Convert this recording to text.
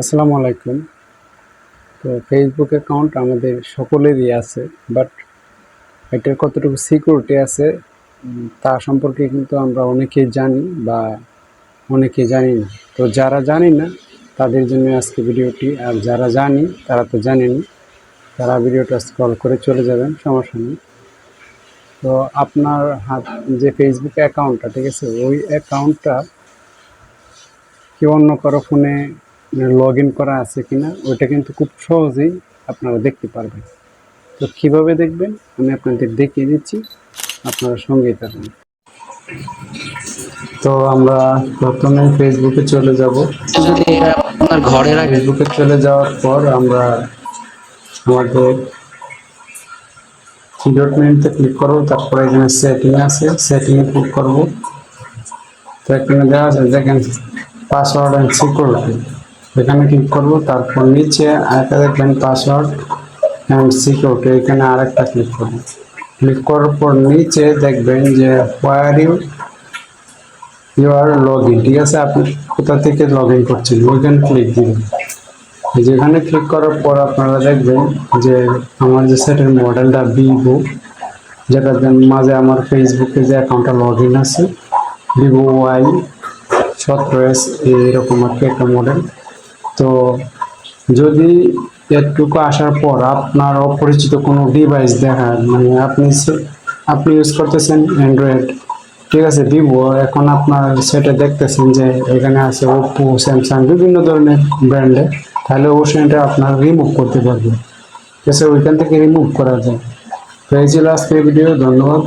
আসসালামু আলাইকুম। তো ফেসবুক অ্যাকাউন্ট আমাদের সকলেরই আছে বাট এটার কতটুকু সিকিউরিটি আছে তা সম্পর্কে কিন্তু আমরা অনেকেই জানি বা অনেকে জানি না। তো যারা জানি না, তাদের জন্য আজকে ভিডিওটি, আর যারা জানি, তারা তো জানেনি, তারা ভিডিওটা স্ক্রল করে চলে যাবেন, সমস্যা নেই। তো আপনার হাত, যে ফেসবুক অ্যাকাউন্টটা ঠিক আছে, ওই অ্যাকাউন্টটা কি অন্য কারও ফোনে লগ ইন করা আছে কিনা ওইটা কিন্তু খুব সহজেই আপনারা দেখতে পারবেন। তো কীভাবে দেখবেন? আমি আপনাদের দেখিয়ে দিচ্ছি আপনারা সঙ্গেই থাকবেন তো আমরা প্রথমে ফেসবুকে চলে যাব। যদি এটা আপনার ঘরে ফেসবুকে চলে যাওয়ার পর আমরা আমাদের. ডট মেনুতে ক্লিক করব তারপরে এখানে সেটিং আছে। সেটিংয়ে ক্লিক করব। তো এখানে দেওয়া আছে দেখেন পাসওয়ার্ড অ্যান্ড সিকিউরিটি এখানে ক্লিক করব, তারপর নিচে আরেকটা দেখবেন পাসওয়ার্ড অ্যান্ড সিকিউরিটি এখানে আরেকটা ক্লিক করব। ক্লিক করার পর নিচে দেখবেন যে where you your log in ঠিক আছে? আপনি কোথা থেকে লগ ইন করছেন, ওইখানে ক্লিক দিবেন। যেখানে ক্লিক করার পর আপনারা দেখবেন যে আমার যে সেটের মডেলটা ভিভো যেটা মাঝে আমার ফেসবুকে যে অ্যাকাউন্টটা লগ ইন আছে ভিভো ওয়াই সতেরো এস এরকম আর কি একটা মডেল তো যদি এটুকু আসার পর আপনার অপরিচিত কোনো ডিভাইস দেখায় মানে আপনি আপনি ইউজ করতেছেন অ্যান্ড্রয়েড ঠিক আছে ভিভো এখন আপনার সেটা দেখতেছেন যে এখানে আছে ওপো স্যামসাং বিভিন্ন ধরনের ব্র্যান্ডে তাহলে অবশ্যই এটা আপনার রিমুভ করতে পারবে। ঠিক আছে, ওইখান থেকে রিমুভ করা যায়। তো এই ছিল আজকের ভিডিও ধন্যবাদ।